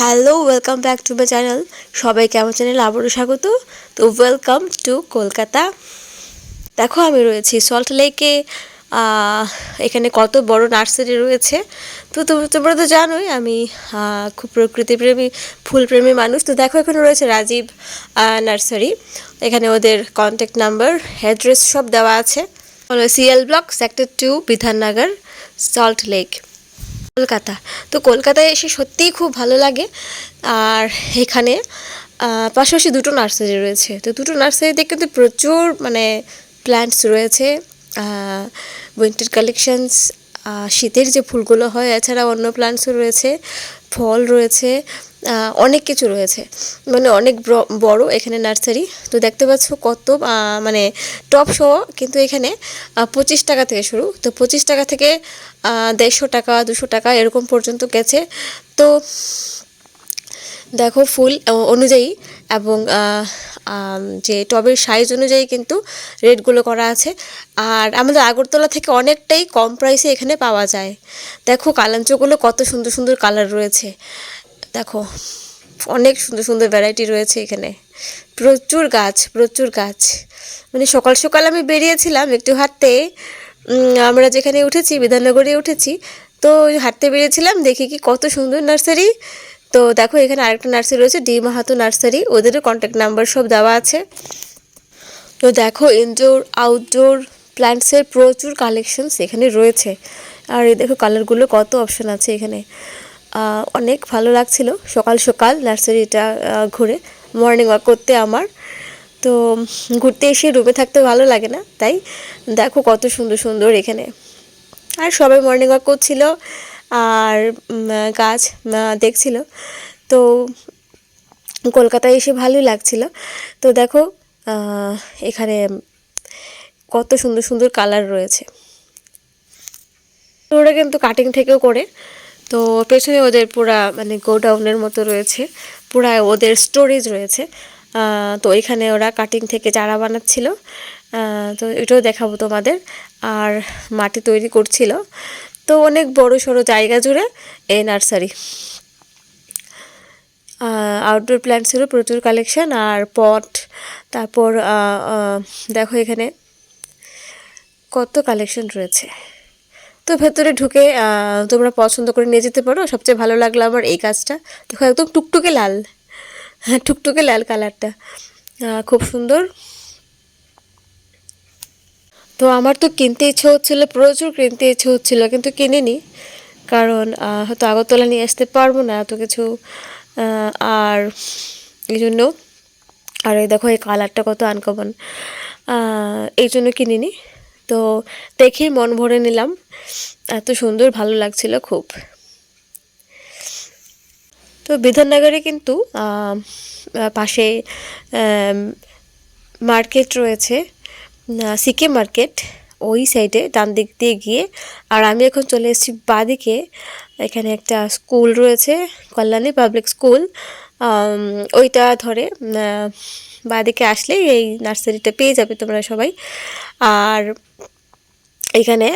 Hello welcome back to my channel সবাইকে আমার channel আবারও স্বাগত। তো ওয়েলকাম টু কলকাতা। দেখো, আমি রয়েছি সল্ট লেকে এখানে কত বড় নার্সারি রয়েছে। তো তোমরা তো জানোই, আমি খুব প্রকৃতিপ্রেমী, ফুলপ্রেমী মানুষ। তো দেখো, এখানে রয়েছে রাজীব নার্সারি এখানে ওদের কন্ট্যাক্ট নাম্বার অ্যাড্রেস সব দেওয়া আছে। CL block sector two Bidhannagar salt lake Kolkata. তো কলকাতায় এসে সত্যিই খুব ভালো লাগে। আর এখানে পাশাপাশি দুটো নার্সারি রয়েছে। তো দুটো নার্সারিতে কিন্তু প্রচুর মানে প্ল্যান্টস রয়েছে। উইন্টার কালেকশনস শীতের যে ফুলগুলো হয় এছাড়া অন্য প্ল্যান্টসও রয়েছে। ফল রয়েছে অনেক কিছু রয়েছে। মানে অনেক বড় এখানে নার্সারি। তো দেখতে পাচ্ছ কত মানে টপ সহ কিন্তু এখানে পঁচিশ টাকা থেকে শুরু। তো পঁচিশ টাকা থেকে দেড়শো টাকা, দুশো টাকা এরকম পর্যন্ত গেছে। তো দেখো ফুল অনুযায়ী এবং যে টবের সাইজ অনুযায়ী কিন্তু রেটগুলো করা আছে। আর আমাদের আগরতলা থেকে অনেকটাই কম প্রাইসে এখানে পাওয়া যায়। দেখো কালাঞ্চগুলো কত সুন্দর সুন্দর কালার রয়েছে। দেখো, অনেক সুন্দর সুন্দর ভ্যারাইটি রয়েছে এখানে। প্রচুর গাছ প্রচুর গাছ। মানে সকাল সকাল আমি বেরিয়েছিলাম একটু হাঁটতে। আমরা যেখানে উঠেছি, বিধাননগরে উঠেছি, তো হাঁটতে বেরিয়েছিলাম, দেখি কি কত সুন্দর নার্সারি। তো দেখো, এখানে আরেকটা নার্সারি রয়েছে, ডি মাহাতো নার্সারি। ওদেরও কন্ট্যাক্ট নাম্বার সব দেওয়া আছে। তো দেখো ইনডোর আউটডোর প্ল্যান্টসের প্রচুর কালেকশনস এখানে রয়েছে। আর এই দেখো কালারগুলো কত অপশন আছে এখানে। অনেক ভালো লাগছিল সকাল সকাল নার্সারিটা ঘুরে। মর্নিং ওয়াক করতে আমার। তো ঘুরতে এসে রুমে থাকতে ভালো লাগে না, তাই দেখো কত সুন্দর সুন্দর এখানে। আর সবাই মর্নিং ওয়াক করছিল। আর গাছ দেখছিল। তো কলকাতায় এসে ভালোই লাগছিল। তো দেখো এখানে কত সুন্দর সুন্দর কালার রয়েছে। ওরা কিন্তু কাটিং থেকেও করে। তো পেছনে ওদের পুরা মানে গোডাউনের মতো রয়েছে। পুরা ওদের স্টোরেজ রয়েছে। তো এখানে ওরা কাটিং থেকে চারা বানাচ্ছিল। তো এটাও দেখাবো তোমাদের। আর মাটি তৈরি করছিল। তো অনেক বড় সড়ো জায়গা জুড়ে এই নার্সারি। আউটডোর প্ল্যান্টসেরও প্রচুর কালেকশান আর পট তারপর দেখো এখানে কত কালেকশন রয়েছে। তো ভেতরে ঢুকে তোমরা পছন্দ করে নিয়ে যেতে পারো। সবচেয়ে ভালো লাগল আমার এই কাজটা দেখো একদম টুকটুকে লাল হ্যাঁ টুকটুকে লাল কালারটা খুব সুন্দর। তো আমার তো কিনতে ইচ্ছে হচ্ছিল, প্রচুর কিনতে ইচ্ছে হচ্ছিল, কিন্তু কিনিনি। কারণ হয়তো আগরতলা নিয়ে আসতে পারব না এত কিছু। আর এই জন্য, আর এই দেখো, এই কালারটা কত আনকমন এই জন্য কিনিনি। তো দেখেই মন ভরে নিলাম। এত সুন্দর, ভালো লাগছিল খুব। তো বিধাননগরে কিন্তু পাশে মার্কেট রয়েছে। সিকে মার্কেট, ওই সাইডে ডান দিক দিয়ে গিয়ে। আর আমি এখন চলে এসেছি বাদিকে। এখানে একটা স্কুল রয়েছে, কল্যাণী পাবলিক স্কুল ওইটা ধরে বাদিকে আসলে এই নার্সারিটা পেয়ে যাবে তোমরা সবাই। আর এখানে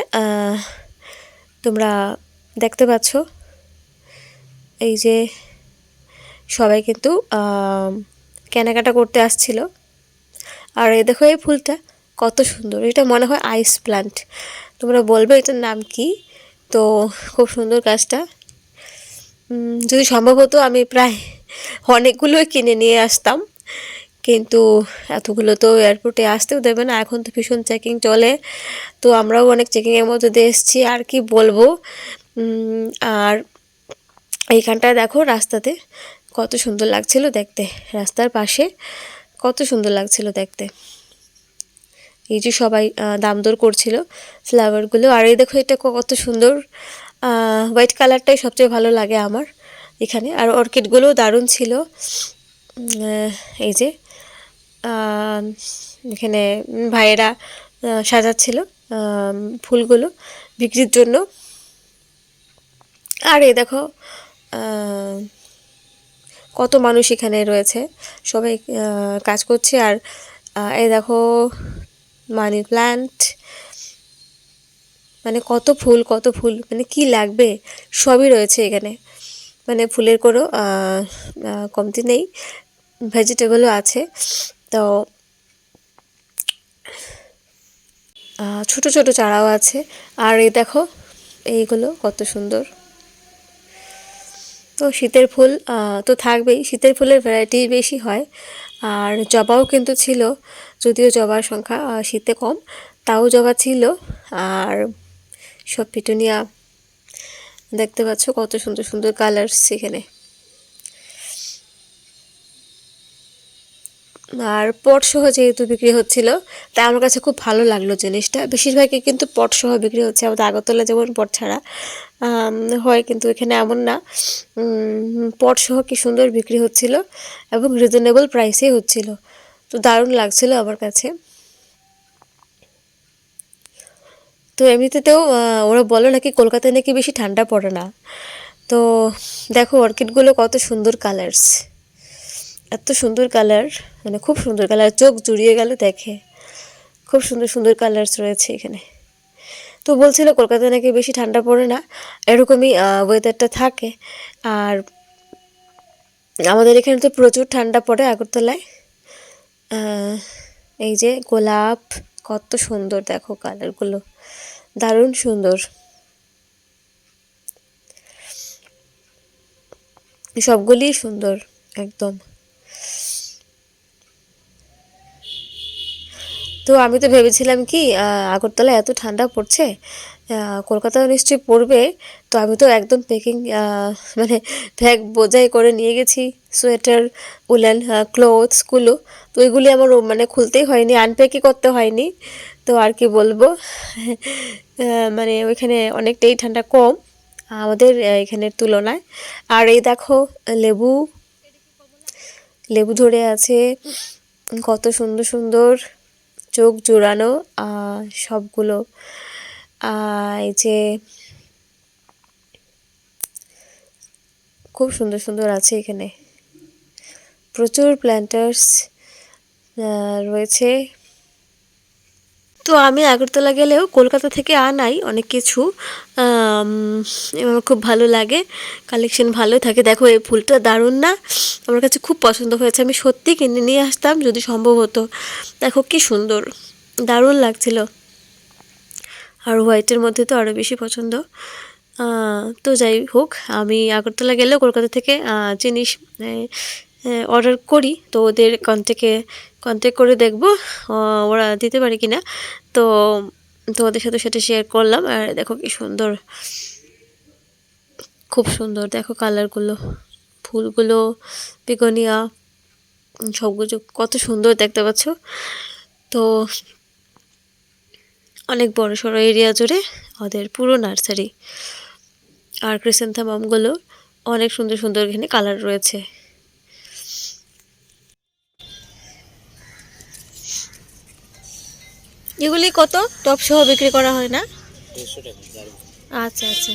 তোমরা দেখতে পাচ্ছ, এই যে সবাই কিন্তু কেনাকাটা করতে আসছিল। আর এই দেখো এই ফুলটা। কত সুন্দর। এটা মনে হয় আইস প্লান্ট তোমরা বলবে এটার নাম কি? তো খুব সুন্দর গাছটা। যদি সম্ভব হতো আমি প্রায় অনেকগুলোই কিনে নিয়ে আসতাম। কিন্তু এতগুলো তো এয়ারপোর্টে আসতেও দেবে না। এখন তো ভীষণ চেকিং চলে। তো আমরাও অনেক চেকিংয়ের মধ্যে দিয়ে এসেছি। আর কি বলব? আর এইখানটায় দেখো রাস্তাতে। কত সুন্দর লাগছিল দেখতে। রাস্তার পাশে কত সুন্দর লাগছিল দেখতে। এই যে সবাই দাম দর করছিল ফ্লাওয়ারগুলো আর এই দেখো, এটা কত সুন্দর হোয়াইট কালারটাই সবচেয়ে ভালো লাগে আমার এখানে। আর অর্কিডগুলোও দারুণ ছিল। এই যে এখানে ভাইয়েরা সাজাচ্ছিল ফুলগুলো বিক্রির জন্য। আর এই দেখো কত মানুষ এখানে রয়েছে। সবাই কাজ করছে। আর এই দেখো মানি প্ল্যান্ট মানে কত ফুল কত ফুল মানে কি লাগবে, সবই রয়েছে এখানে। মানে ফুলের কোনো কমতি নেই, ভেজিটেবলও আছে। তো ছোট ছোট চারাও আছে। আর এই দেখো, এইগুলো কত সুন্দর। তো শীতের ফুল তো থাকবেই, শীতের ফুলের ভ্যারাইটি বেশি হয়। আর জবাও কিন্তু ছিল, যদিও জবার সংখ্যা শীতে কম, তাও জবা ছিল। আর সব পিটুনিয়া দেখতে পাচ্ছ কত সুন্দর সুন্দর কালার্স এখানে। আর পট সহ যেহেতু বিক্রি হচ্ছিল তাই আমার কাছে খুব ভালো লাগল জিনিসটা। বেশিরভাগই কিন্তু পট সহ বিক্রি হচ্ছে আমাদের আগরতলা যেমন পট ছাড়া হয় কিন্তু এখানে এমন না। উম, পট সহ কি সুন্দর বিক্রি হচ্ছিল এবং রিজনেবল প্রাইসেই হচ্ছিল। তো দারুণ লাগছিল আমার কাছে। তো এমনিতেও ওরা বলো নাকি কলকাতায় নাকি বেশি ঠান্ডা পড়ে না। তো দেখো অর্কিডগুলো কত সুন্দর কালার্স এত সুন্দর কালার মানে খুব সুন্দর কালার, চোখ জুড়িয়ে গেল দেখে। খুব সুন্দর সুন্দর কালার্স রয়েছে এখানে। তো বলছিল কলকাতায় নাকি বেশি ঠান্ডা পড়ে না, এরকমই ওয়েদারটা থাকে। আর আমাদের এখানে তো প্রচুর ঠান্ডা পড়ে আগরতলায়। এই যে গোলাপ, কত সুন্দর দেখো কালারগুলো। দারুণ সুন্দর। সবগুলিই সুন্দর, একদম। তো আমি তো ভেবেছিলাম কি আগরতলা এত ঠান্ডা পড়ছে কলকাতাও নিশ্চয়ই পড়বে, তো আমি তো একদম প্যাকিং মানে ব্যাগ বোঝাই করে নিয়ে গেছি সোয়েটার উলেন ক্লোথসগুলো তো ওইগুলি আমার মানে খুলতেই হয়নি আনপ্যাকই করতে হয়নি, তো আর কি বলব মানে ওইখানে অনেকটাই ঠান্ডা কম, আমাদের এখানের তুলনায়, আর এই দেখো, লেবু লেবু ধরে আছে, কত সুন্দর সুন্দর চোখ জোড়ানো সবগুলো এই যে খুব সুন্দর সুন্দর আছে এখানে। প্রচুর প্ল্যান্টার্স রয়েছে। তো আমি আগরতলা গেলেও কলকাতা থেকে আনাই অনেক কিছু। আমার খুব ভালো লাগে কালেকশন ভালো থাকে। দেখো, এই ফুলটা দারুণ না? আমার কাছে খুব পছন্দ হয়েছে। আমি সত্যি কিনে নিয়ে আসতাম যদি সম্ভব হতো। দেখো, কি সুন্দর, দারুণ লাগছিল। আর হোয়াইটের মধ্যে তো আরও বেশি পছন্দ। তো যাই হোক, আমি আগরতলা গেলেও কলকাতা থেকে জিনিস অর্ডার করি। তো ওদের কন্ট্যাক্টে কন্ট্যাক্ট করে দেখব ওরা দিতে পারে কি না তো তো ওদের সাথে সেটা শেয়ার করলাম, আর দেখো কি সুন্দর, খুব সুন্দর। দেখো কালারগুলো ফুলগুলো, বেগনিয়া, সবগুলো কত সুন্দর দেখতে পাচ্ছ। তো অনেক বড় সড়ো এরিয়া জুড়ে ওদের পুরো নার্সারি আর ক্রিসেন্থামামগুলো অনেক সুন্দর সুন্দর এখানে কালার রয়েছে। এগুলি কত? টপ সহ বিক্রি করা হয় না? আচ্ছা আচ্ছা।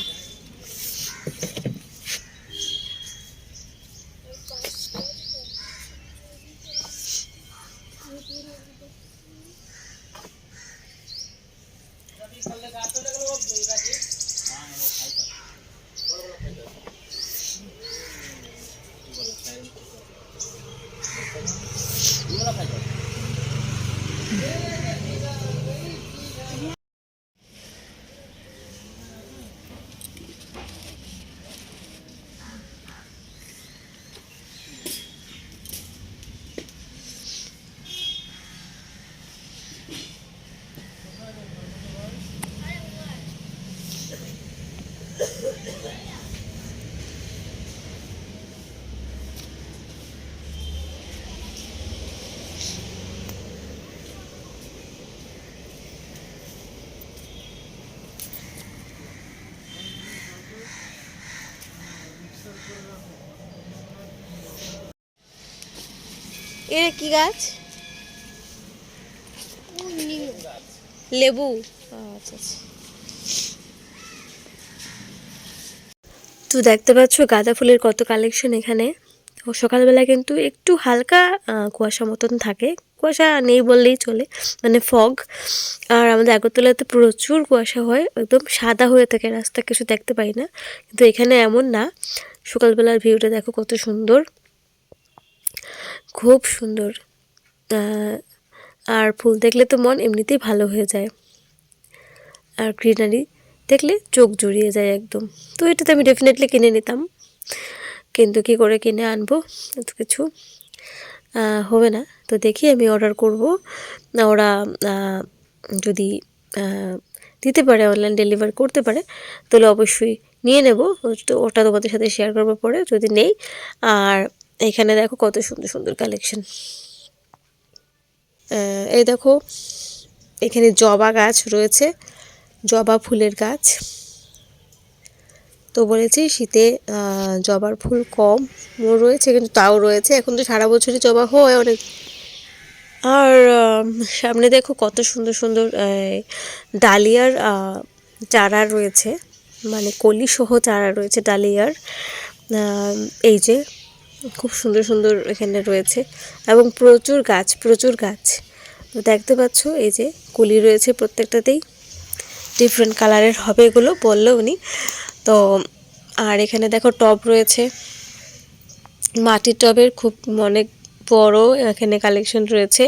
এটা কি গাছ? লেবু। আচ্ছা আচ্ছা। তো দেখতে পাচ্ছ গাঁদা ফুলের কত কালেকশন এখানে? সকালবেলা কিন্তু একটু হালকা কুয়াশা মতন থাকে। কুয়াশা নেই বললেই চলে মানে ফগ। আর আমাদের আগরতলাতে প্রচুর কুয়াশা হয়, একদম সাদা হয়ে থাকে রাস্তা কিছু দেখতে পাই না। কিন্তু এখানে এমন না। সকালবেলার ভিউটা দেখো কত সুন্দর। খুব সুন্দর। আর ফুল দেখলে তো মন এমনিতেই ভালো হয়ে যায়। আর গ্রিনারি দেখলে চোখ জুড়িয়ে যায় একদম। তো এটা তো আমি ডেফিনেটলি কিনে নিতাম। কিন্তু কি করে কিনে আনব? এত কিছু হবে না। তো দেখি আমি অর্ডার করব। ওরা যদি দিতে পারে অনলাইন ডেলিভার করতে পারে, তাহলে অবশ্যই নিয়ে নেব। ওটা তোমাদের সাথে শেয়ার করব পরে, যদি নেই। আর এখানে দেখো কত সুন্দর সুন্দর কালেকশন এই দেখো, এখানে জবা গাছ রয়েছে, জবা ফুলের গাছ। তো বলেছি শীতে জবার ফুল কম রয়েছে, কিন্তু তাও রয়েছে। এখন তো সারা বছরই জবা হয় অনেক। আর সামনে দেখো কত সুন্দর সুন্দর ডালিয়ার চারা রয়েছে। মানে কলি সহ চারা রয়েছে ডালিয়ার। এই যে খুব সুন্দর সুন্দর এখানে রয়েছে এবং প্রচুর গাছ প্রচুর গাছ। দেখতে পাচ্ছ, এই যে কুলি রয়েছে প্রত্যেকটাতেই। ডিফারেন্ট কালারের হবে এগুলো বলল উনি। তো, আর এখানে দেখো টব রয়েছে। মাটির টবের খুব অনেক বড় এখানে কালেকশন রয়েছে।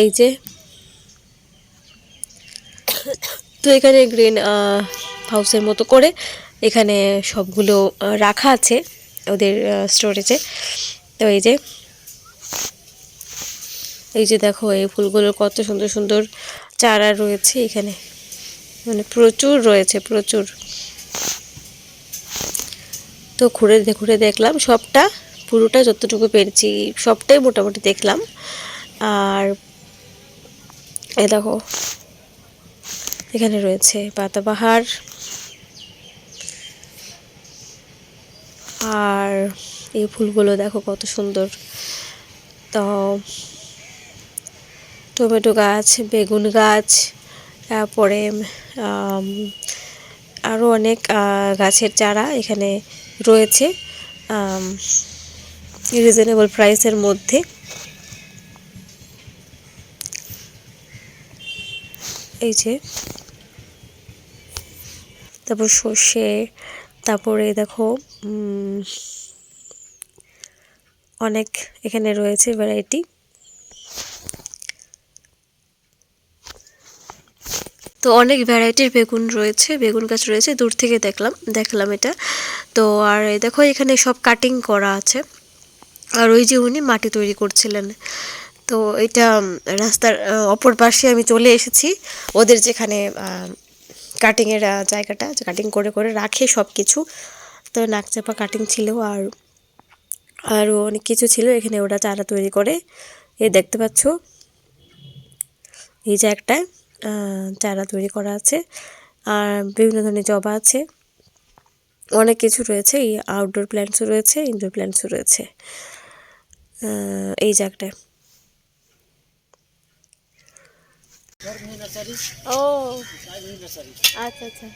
এই যে। তো এখানে গ্রিন হাউসের মতো করে এখানে সবগুলো রাখা আছে। ওদের স্টোরেজে তো এই যে এই যে দেখো, এই ফুলগুলোর কত সুন্দর সুন্দর চারা রয়েছে এখানে। মানে প্রচুর রয়েছে, প্রচুর। তো ঘুরে ঘুরে দেখলাম সবটা, পুরোটা যতটুকু পেরেছি, সবটাই মোটামুটি দেখলাম। আর এ দেখো, এখানে রয়েছে পাতাবাহার আর এই ফুলগুলো দেখো কত সুন্দর। তো টমেটো গাছ, বেগুন গাছ, তারপরে আরও অনেক গাছের চারা এখানে রয়েছে রিজনেবল প্রাইসের মধ্যে। এই যে, তারপর সর্ষে তারপরে দেখো অনেক এখানে রয়েছে ভ্যারাইটি তো অনেক ভ্যারাইটির বেগুন রয়েছে, বেগুন গাছ রয়েছে, দূর থেকে দেখলাম দেখলাম এটা। তো আর দেখো, এখানে সব কাটিং করা আছে। আর ওই যে উনি মাটি তৈরি করছিলেন। তো এটা রাস্তার অপর পাশে আমি চলে এসেছি। ওদের যেখানে কাটিংয়ের জায়গাটা কাটিং করে করে রাখে সব কিছু তো নাকচাপা কাটিং ছিল আর, আরও অনেক কিছু ছিল এখানে ওরা চারা তৈরি করে। এই দেখতে পাচ্ছ, এই যে একটা চারা তৈরি করা আছে। আর বিভিন্ন ধরনের জবা আছে। অনেক কিছু রয়েছে, এই আউটডোর প্ল্যান্টসও রয়েছে ইনডোর প্ল্যান্টসও রয়েছে। এই জায়গাটায় ও আচ্ছা আচ্ছা।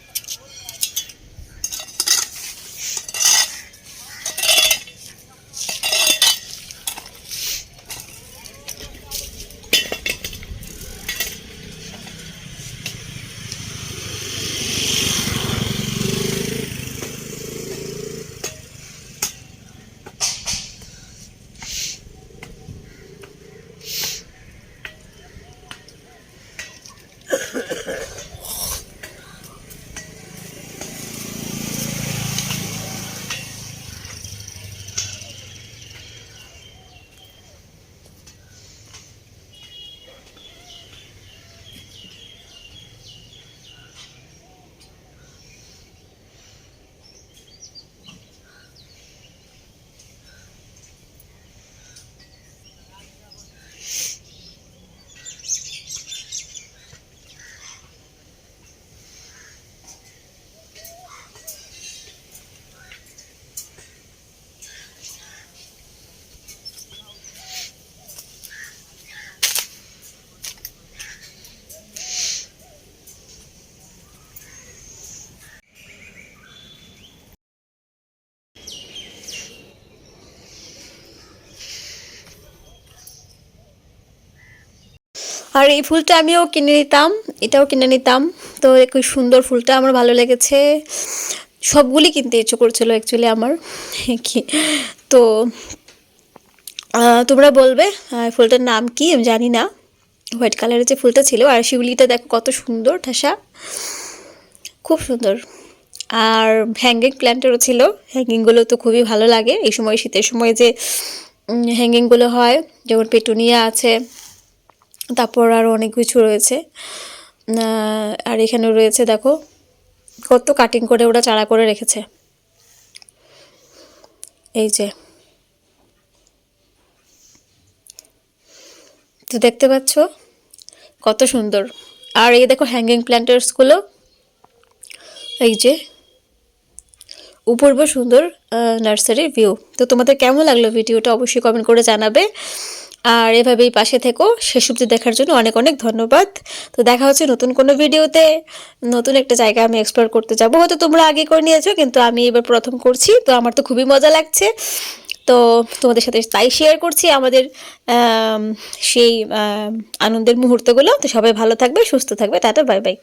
আর এই ফুলটা আমিও কিনে নিতাম, এটাও কিনে নিতাম। তো খুব সুন্দর ফুলটা আমার ভালো লেগেছে। সবগুলি কিনতে ইচ্ছে করছিল অ্যাকচুয়ালি আমার। কি? তো তোমরা বলবে ফুলটার নাম কি? আমি জানি না। হোয়াইট কালারের যে ফুলটা ছিল, আর শিউলিটা দেখো কত সুন্দর, ঠাসা। খুব সুন্দর। আর হ্যাঙ্গিং প্ল্যান্টেরও ছিল। হ্যাঙ্গিংগুলো তো খুবই ভালো লাগে। এই সময় শীতের সময় যে হ্যাঙ্গিংগুলো হয়, যেমন পেটুনিয়া আছে তারপর আরও অনেক কিছু রয়েছে। আর এখানে রয়েছে, দেখো, কত কাটিং করে ওরা চারা করে রেখেছে। এই যে। তো দেখতে পাচ্ছ, কত সুন্দর। আর এই দেখো হ্যাঙ্গিং প্ল্যান্টার্সগুলো এই যে অপূর্ব সুন্দর নার্সারির ভিউ তো তোমাদের কেমন লাগল ভিডিওটা অবশ্যই কমেন্ট করে জানাবে। আর এভাবেই পাশে থেকো। শেষ অব্দি দেখার জন্য অনেক অনেক ধন্যবাদ। তো দেখা হচ্ছে নতুন কোনো ভিডিওতে। নতুন একটা জায়গা আমি এক্সপ্লোর করতে যাব। হয়তো তোমরা আগে করে নিয়েছো, কিন্তু আমি এবার প্রথম করছি। তো আমার তো খুবই মজা লাগছে। তো তোমাদের সাথে তাই শেয়ার করছি আমাদের সেই আনন্দের মুহূর্তগুলো। তো সবাই ভালো থাকবে, সুস্থ থাকবে। Tata bye bye